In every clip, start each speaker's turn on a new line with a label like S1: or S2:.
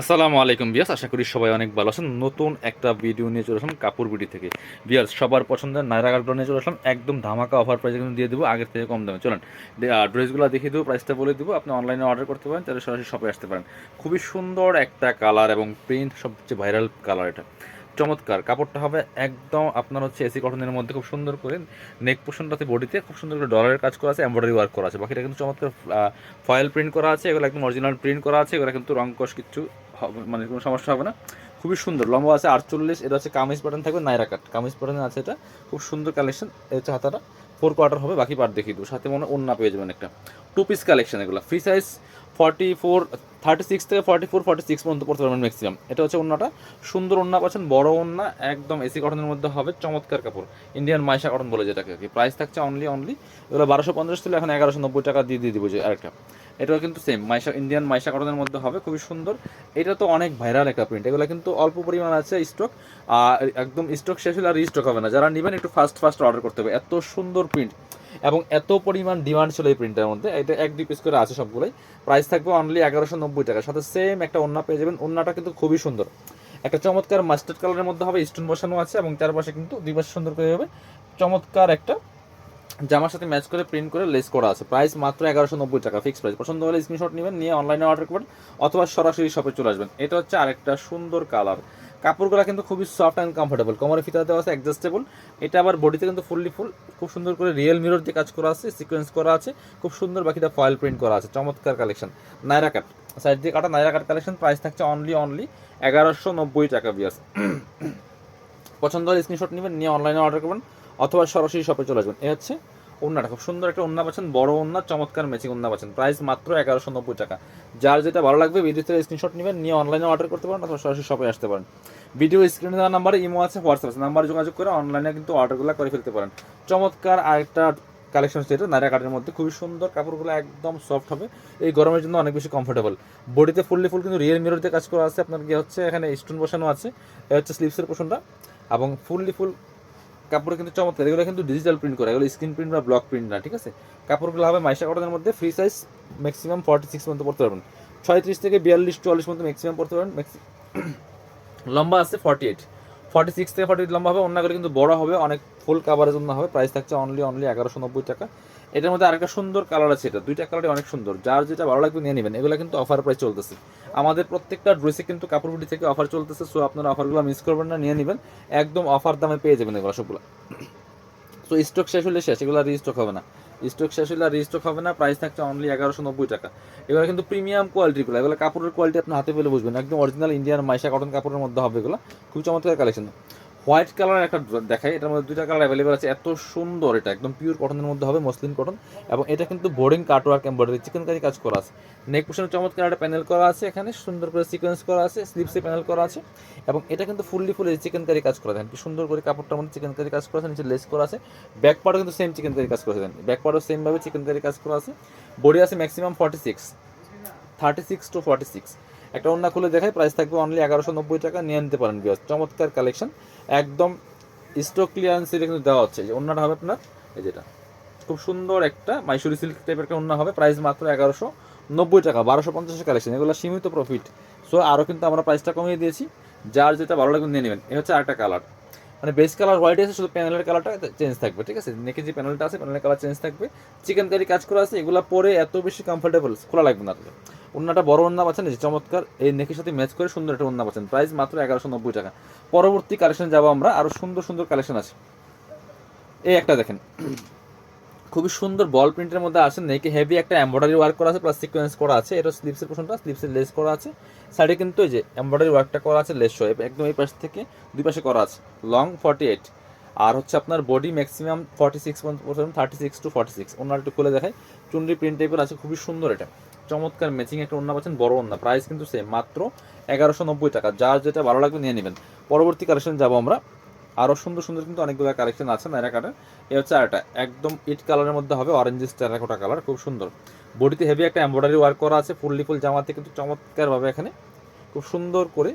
S1: আসসালামু আলাইকুম বিয়াস আশা করি সবাই অনেক ভালো আছেন। নতুন একটা ভিডিও নিয়ে চলে আসলাম কাপড় বিডি থেকে। বিয়াস সবার পছন্দের নাইরা কাপড় নিয়ে চলে আসলাম। একদম ধামাকা অফার প্রাইসে কিন্তু দিয়ে দেবো, আগের থেকে কম দামে। চলেন ড্রেসগুলো দেখিয়ে দেবো প্রাইসটা বলে দেবো। আপনি অনলাইনে অর্ডার করতে পারেন, তাহলে সরাসরি শপে আসতে পারেন। খুবই সুন্দর একটা কালার এবং প্রিন্ট সবচেয়ে ভাইরাল কালার এটা। চমৎকার, কাপড়টা হবে একদম আপনার হচ্ছে এসি কটনের মধ্যে খুব সুন্দর করে নেক পোর্শনটাতে বডিতে খুব সুন্দর করে ডলারের কাজ করা আছে এমব্রয়ডারি ওয়ার্ক করা আছে। বাকিটা কিন্তু চমৎকার ফয়েল প্রিন্ট করা আছে, এগুলো একদম অরিজিনাল প্রিন্ট করা আছে, এগুলো কিন্তু রং কষ হবে- মানে কোনো সমস্যা হবে না। খুবই সুন্দর, লম্বা আছে আটচল্লিশ, এটা হচ্ছে কামিজ প্যাটার্ন থাকবে নাইরা কাট কামিজ প্যাটার্ন আছে এটা, খুব সুন্দর কালেকশন এটা হচ্ছে হাতাটা। ফোর কোয়ার্টার হবে, বাকি পার্ট দেখিয়ে দেবো। সাথে মনে অন্য পেয়ে যাবেন একটা। টু পিস কালেকশন এগুলো free size forty four thirty six থেকে ফর্টি ফোর ফর্টি সিক্স পর্যন্ত পড়তে পারবেন ম্যাক্সিমাম এটা হচ্ছে ওন্নাটা সুন্দর ওন্না পাচ্ছেন, বড় ওন্না একদম এসি কটনের মধ্যে হবে, চমৎকার কাপড়। ইন্ডিয়ান মাইশা কটন বলে যেটাকে আর কি। প্রাইস থাকছে অনলি অনলি এগুলো বারোশো পঞ্চাশ ছিল, এখন এগারোশো নব্বই টাকা দিয়ে দিয়ে দিব যে আরেকটা। এটাও কিন্তু সেম মাইশা ইন্ডিয়ান মাইশা কটনের মধ্যে হবে, খুবই সুন্দর। এটা তো অনেক ভাইরাল একটা প্রিন্ট এগুলো কিন্তু অল্প পরিমাণ আছে স্টক আর একদম স্টক শেষ হলে আর রিস্টক হবে না। যারা নেবেন একটু ফাস্ট ফাস্ট অর্ডার করতে হবে। এত সুন্দর প্রিন্ট এবং এত পরিমাণ ডিমান্ড ছিল এই প্রিন্টের মধ্যে এটা এক দুই পিস করে আছে সবগুলোই। প্রাইস থাকবে অনলি এগারোশো নব্বই টাকা। সাথে সেম একটা ওন্না পেয়ে যাবেন। ওন্নাটা কিন্তু খুবই সুন্দর। একটা চমৎকার মাস্টার্ড কালারের মধ্যে হবে স্টোন বসানো আছে এবং চারপাশে কিন্তু দুই পাশে সুন্দর করে হবে। চমৎকার একটা জামার সাথে ম্যাচ করে প্রিন্ট করে লেস করা আছে। প্রাইস মাত্র এগারোশো নব্বই টাকা ফিক্স প্রাইস পছন্দ হলে স্ক্রিনশট নেবেন, নিয়ে অনলাইনে অর্ডার করবেন অথবা সরাসরি শপে চলে আসবেন। এটা হচ্ছে আরেকটা সুন্দর কালার কাপড়গুলো কিন্তু খুবই সফট অ্যান্ড কমফোর্টেবল কোমরে ফিতা দেওয়া আছে অ্যাডজাস্টেবল এটা আবার বডিতে কিন্তু ফুললি ফুল খুব সুন্দর করে রিয়েল মিরর দিয়ে কাজ করা আছে সিকোয়েন্স করা আছে। খুব সুন্দর বাকিটা ফয়েল প্রিন্ট করা আছে, চমৎকার কালেকশন নাইরা কাট সাইড দিয়ে কাটা নাইরা কাট কালেকশন প্রাইস থাকছে অনলি অনলি এগারোশো নব্বই টাকা বিয়ার্স পছন্দ হলে স্ক্রিনশট নেবেন, নিয়ে অনলাইনে অর্ডার করবেন, অথবা সরাসরি শপে চলে আসবেন। এ হচ্ছে ওন্নাটা খুব সুন্দর একটা ওন্না পাচ্ছেন, বড় ওন্না চমৎকার ম্যাচিং ওন্না পাচ্ছেন। প্রাইস মাত্র এগারোশো নব্বই টাকা। যার যেটা ভালো লাগবে ভিডিও থেকে স্ক্রিনশট নেবেন, নিয়ে অনলাইনে অর্ডার করতে পারেন, অথবা সরাসরি শপে আসতে পারেন। ভিডিও স্ক্রিনে দেওয়া নাম্বারে ইমো আছে হোয়াটসঅ্যাপ আছে নাম্বারে যোগাযোগ করে অনলাইনে কিন্তু অর্ডারগুলো করে ফেলতে পারেন। চমৎকার আরেকটা কালেকশন এটা নাইরা কাটের মধ্যে। খুবই সুন্দর, কাপড়গুলো একদম সফট হবে। এই গরমের জন্য অনেক বেশি কমফোর্টেবল বডিতে ফুললি ফুল কিন্তু রিয়েল মিরর দিয়ে কাজ করা আছে। আপনার কি হচ্ছে এখানে স্টোন বসানো আছে। এটা হচ্ছে স্লিপসের পোষণটা। এবং ফুললি ফুল কাপড় কিন্তু চমৎকার, এগুলো কিন্তু ডিজিটাল প্রিন্ট করা, এগুলো স্ক্রিন প্রিন্ট বা ব্লক প্রিন্ট না, ঠিক আছে? কাপড়গুলো হবে মাইশা কটনের মধ্যে free size maximum forty six পর্যন্ত পড়তে পারবেন। ছয়ত্রিশ থেকে বিয়াল্লিশ, চুয়াল্লিশ পর্যন্ত ম্যাক্সিমাম পড়তে পারবেন লম্বা আছে ফর্টি এইট ফর্টি সিক্স থেকে ফর্টি লম্বা হবে, অন্য করে কিন্তু বড় হবে, অনেক ফুল কাভারের জন্য হবে। প্রাইস থাকছে অনলি অনলি এগারোশো নব্বই টাকা। এটার মধ্যে আরেকটা সুন্দর কালার আছে এটা। দুইটা কালারই অনেক সুন্দর। যার যেটা ভালো লাগবে নিয়ে নেবেন। এগুলো কিন্তু অফার প্রাইস চলতেছে। আমাদের প্রত্যেকটা ড্রেসে কিন্তু কাপড়গুলি থেকে অফার চলতেছে। সো আপনারা অফারগুলো মিস করবেন না, নিয়ে নেবেন। একদম অফার দামে পেয়ে যাবেন এগুলো সবগুলো। সো স্টক শেষ হলে শেষ। এগুলো রিস্টক হবে না। স্টক শেষ হলে আর রিস্টক হবে না। প্রাইস থাকছে অনলি এগারোশো নব্বই টাকা। এগুলো কিন্তু প্রিমিয়াম কোয়ালিটিগুলো এগুলো কাপড়ের কোয়ালিটি আপনি হাতে পেলে বুঝবেন। একদম অরিজিনাল ইন্ডিয়ান মাইশা কটন কাপড়ের মধ্যে হবে এগুলো। খুব চমৎকার কালেকশন হোয়াইট কালার একটা দেখাই, এটার মধ্যে দুইটা কালার অ্যাভেলেবেল আছে। এত সুন্দর এটা, একদম পিওর কটনের মধ্যে হবে মসলিন কটন এবং এটা কিন্তু boarding cutwork embroidery chikankari কাজ করা আছে। নেক পোশনে চমৎকার একটা প্যানেল করা আছে এখানে, সুন্দর করে সিকোয়েন্স করা আছে স্লিপসে প্যানেল করা আছে। এবং এটা কিন্তু ফুললি ফুল চিকেন কারি কাজ করা দেন কি সুন্দর করে কাপড়টার মধ্যে চিকেন কারি কাজ করা আছে, নিচে লেস করা আছে। ব্যাক পার্টও কিন্তু সেম চিকেন কারি কাজ করা দেন ব্যাক পার্টও সেমভাবে চিকেন কারি কাজ করা আছে। বডি আছে maximum forty six thirty six to forty six একটা অন্য খুলে দেখায় প্রাইস থাকবে অনলি এগারোশো নব্বই টাকা, নিয়ে নিতে পারেন বিয়াস চমৎকার কালেকশন একদম স্টক ক্লিয়ারেন্সে কিন্তু দেওয়া হচ্ছে। যে অন্যটা হবে আপনার, এই যেটা। খুব সুন্দর একটা মাইসুরি সিল্ক টাইপের একটা অন্য হবে প্রাইস মাত্র এগারোশো নব্বই টাকা, বারোশো পঞ্চাশের কালেকশন এগুলো সীমিত প্রফিট সো আরও কিন্তু আমরা প্রাইসটা কমিয়ে দিয়েছি। যার যেটা ভালো লাগবে নিয়ে নেবেন। এ হচ্ছে আরেকটা কালার মানে বেস কালার হোয়াইট আছে শুধু প্যানেলের কালারটা চেঞ্জ থাকবে, ঠিক আছে? নেকে যে প্যানেলটা আছে প্যানেলের কালার চেঞ্জ থাকবে। চিকেন কারি কাজ করা আছে, এগুলো পরে এত বেশি কমফোর্টেবল খোলা লাগবে না। অন্যটা বড় অন্য পাচ্ছেন যে চমৎকার, এই নেকের সাথে ম্যাচ করে সুন্দর একটা অন্য পাচ্ছেন। প্রাইস মাত্র এগারোশো নব্বই টাকা। পরবর্তী কালেকশন যাব আমরা আরও সুন্দর সুন্দর কালেকশন আছে। এই একটা দেখেন। খুবই সুন্দর বল প্রিন্টের মধ্যে আছে নেকে হেভি একটা এমব্রয়ডারি ওয়ার্ক করা আছে প্লাস সিকোয়েন্স করা আছে। এটা স্লিপসের পোর্শনটা স্লিপসের লেস করা আছে। সাইডে কিন্তু এই যে এমব্রয়ডারি ওয়ার্কটা করা আছে লেস একদম এই পাশ থেকে দুই পাশে করা আছে। লং ফর্টি এইট আর হচ্ছে আপনার বডি ম্যাক্সিমাম ফর্টি সিক্স পর্যন্ত thirty six to forty six ওনার একটু খুলে দেখায় চুনরি প্রিন্ট টাইপের আছে, খুবই সুন্দর এটা। চমৎকার ম্যাচিং একটা ওন্না পাচ্ছেন, বড় ওন্না প্রাইস কিন্তু সেম মাত্র এগারোশো নব্বই টাকা। যার যেটা ভালো লাগবে নিয়ে নেবেন। পরবর্তী কালেকশন যাব আমরা। আরও সুন্দর সুন্দর কিন্তু অনেকগুলো কালেকশন আছে নাইরা কাটের। এ হচ্ছে আরেকটা, একদম ইট কালারের মধ্যে হবে অরেঞ্জিস টেরাকোটা কালার খুব সুন্দর। বডিতে হেভি একটা এমব্রয়ডারি ওয়ার্ক করা আছে ফুললি ফুল জামাতে কিন্তু চমৎকারভাবে এখানে খুব সুন্দর করে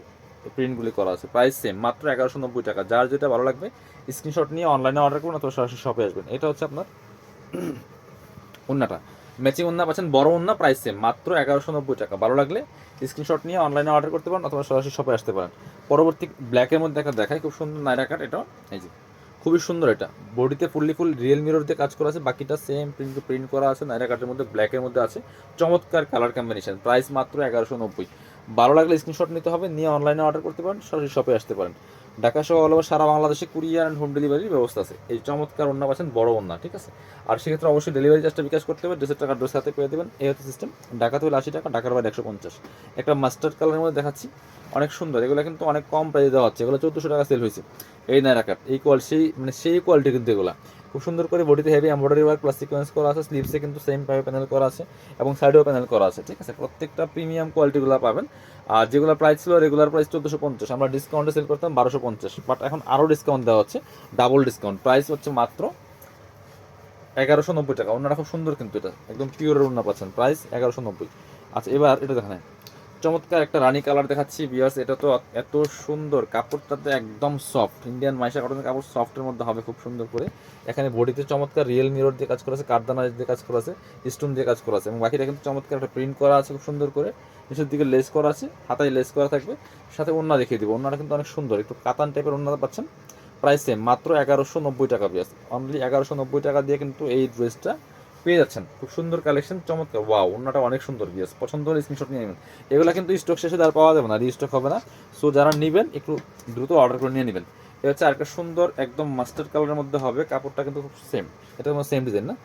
S1: প্রিন্টগুলি করা আছে। প্রাইস সেম মাত্র এগারোশো নব্বই টাকা। যার যেটা ভালো লাগবে স্ক্রিনশট নিয়ে অনলাইনে অর্ডার করুন অথবা সরাসরি শপে আসবেন। এটা হচ্ছে আপনার অন্যটা ম্যাচিং ওন্না পাচ্ছেন, বড় ওন্না প্রাইস সেম মাত্র এগারোশো নব্বই টাকা। ভালো লাগলে স্ক্রিনশট নিয়ে অনলাইনে অর্ডার করতে পারেন অথবা সরাসরি শপে আসতে পারেন। পরবর্তী ব্ল্যাকের মধ্যে একটা দেখায় খুব সুন্দর নাইরা কাট এটা এই যে, খুবই সুন্দর এটা। বডিতে ফুললি ফুল রিয়েল মিরর দিয়ে কাজ করা আছে, বাকিটা সেম প্রিন্ট প্রিন্ট করা আছে, নাইরা কাটের মধ্যে ব্ল্যাকের মধ্যে আছে। চমৎকার কালার কম্বিনেশন প্রাইস মাত্র এগারোশো নব্বই। ভালো লাগলে স্ক্রিনশট নিতে হবে, নিয়ে অনলাইনে অর্ডার করতে পারেন, সরাসরি শপে আসতে পারেন। ঢাকা সহ অল ওভার সারা বাংলাদেশে কুরিয়ার অ্যান্ড হোম ডেলিভারির ব্যবস্থা আছে। এই চমৎকার অন্য পাচ্ছেন বড় অন্য ঠিক আছে? আর সেক্ষেত্রে অবশ্যই ডেলিভারি চার্জটা বিকাশ করতে হবে। দেড়শো টাকা ড্রেস হাতে পেয়ে দেবেন। এই হচ্ছে সিস্টেম ঢাকাতে হলে আশি টাকা, ঢাকার বাইরে একশো পঞ্চাশ। একটা মাস্টার কালারের মধ্যে দেখাচ্ছি। অনেক সুন্দর। এগুলো কিন্তু অনেক কম প্রাইসে দেওয়া হচ্ছে। এগুলো চোদ্দোশো টাকা সেল হয়েছে। এই নাইরা কাট এই কোয়ালিটি সেই মানে সেই কোয়ালিটি কিন্তু এগুলো। খুব সুন্দর করে বডিতে heavy embroidery work plus sequence করা আছে স্লিভসে কিন্তু সেম পাইপে প্যানেল করা আছে এবং সাইডেও প্যানেল করা আছে, ঠিক আছে? প্রত্যেকটা প্রিমিয়াম কোয়ালিটিগুলো পাবেন। আর যেগুলো প্রাইস ছিল রেগুলার প্রাইস চোদ্দোশো পঞ্চাশ। আমরা ডিসকাউন্টে সেল করতাম বারোশো পঞ্চাশ। বাট এখন আরও ডিসকাউন্ট দেওয়া হচ্ছে ডাবল ডিসকাউন্ট প্রাইস হচ্ছে মাত্র এগারোশো নব্বই টাকা। অন্যরা খুব সুন্দর কিন্তু এটা। একদম পিওরের অন্য পাচ্ছেন। প্রাইস এগারোশো নব্বই। আচ্ছা এবার এটা দেখেন। চমৎকার একটা রানি কালার দেখাচ্ছি বিয়ার্স এটা তো এত সুন্দর। কাপড়টাতে একদম সফট ইন্ডিয়ান মাইশা কটনের কাপড় সফটের মধ্যে হবে খুব সুন্দর করে। এখানে বডিতে চমৎকার রিয়েল মিরর দিয়ে কাজ করা আছে কারদানা দিয়ে কাজ করা আছে স্টোন দিয়ে কাজ করা আছে। এবং বাকিটা কিন্তু চমৎকার একটা প্রিন্ট করা আছে খুব সুন্দর করে। নিচের দিকে লেস করা আছে, হাতায় লেস করা থাকবে। সাথে ওন্না দেখিয়ে দিব। ওন্নাটা কিন্তু অনেক সুন্দর। একটু কাতান টাইপের ওন্নাটা পাচ্ছেন। প্রাইস সেম মাত্র এগারোশো নব্বই টাকা বিয়ার্স অনলি এগারোশো নব্বই টাকা দিয়ে কিন্তু এই ড্রেসটা পেয়ে যাচ্ছেন। খুব সুন্দর কালেকশন চমৎকার। ওয়াও ওনাটা অনেক সুন্দর বিয়াস পছন্দ হলে স্ক্রিনশট নিয়ে নেবেন। এগুলো কিন্তু স্টক শেষে আর পাওয়া যাবে না রিস্টক হবে না। সো যারা নেবেন, একটু দ্রুত অর্ডার করে নিয়ে নেবেন। এটা হচ্ছে আরেকটা সুন্দর, একদম মাস্টার্ড কালারের মধ্যে হবে। কাপড়টা কিন্তু খুব সেম এটা তোমার সেম ডিজাইন না।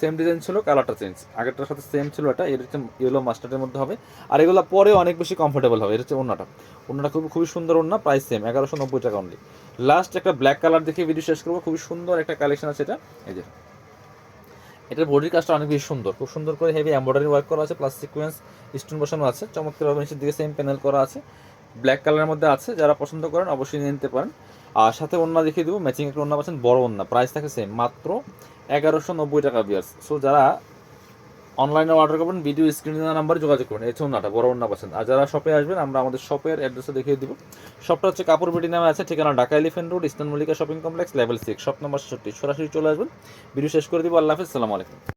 S1: সেম ডিজাইন ছিল কালারটা চেঞ্জ আগেরটার সাথে সেম ছিল এটা, এর হচ্ছে ইয়েলো মাস্টার্ডের মধ্যে হবে। আর এগুলো পরে অনেক বেশি কমফোর্টেবল হবে। এটা হচ্ছে অন্যটা অন্যটা খুব, খুবই সুন্দর অন্য প্রাইস সেম এগারোশো নব্বই টাকা অনলি লাস্ট একটা ব্ল্যাক কালার দেখে ভিডিও শেষ করব। খুবই সুন্দর একটা কালেকশন আছে এটা। এই যে। এটার বডির কাজটা অনেক বেশি সুন্দর। খুব সুন্দর করে হেভি এম্ব্রয়ডারি ওয়ার্ক করা আছে প্লাস সিকোয়েন্স স্টোন বসানো আছে চমৎকারভাবে নিচের দিকে সেম প্যানেল করা আছে। ব্ল্যাক কালারের মধ্যে আছে, যারা পছন্দ করেন অবশ্যই নিয়ে নিতে পারেন। আর সাথে অন্য দেখিয়ে দেবো ম্যাচিং একটা অন্য পাচ্ছেন, বড় অন্য প্রাইস থাকে সেম মাত্র এগারোশো নব্বই টাকা বিয়ার্স সো যারা অনলাইনে অর্ডার করবেন ভিডিও স্ক্রিনে নাম্বারে যোগাযোগ করুন এই নাটা বড় অন্য পাচ্ছেন আর যারা শপে আসবেন, আমরা আমাদের শপের অ্যাড্রেসে দেখিয়ে দিব। শপটা হচ্ছে কাপড় বিটি নামে আছে, ঠিকানা Dhaka elephant road eastern Mallika shopping complex level six shop number সাতষট্টি সরাসরি চলে আসবেন। ভিডিও শেষ করে দিব, আল্লাহ হাফিজ, সালাম আলাইকুম।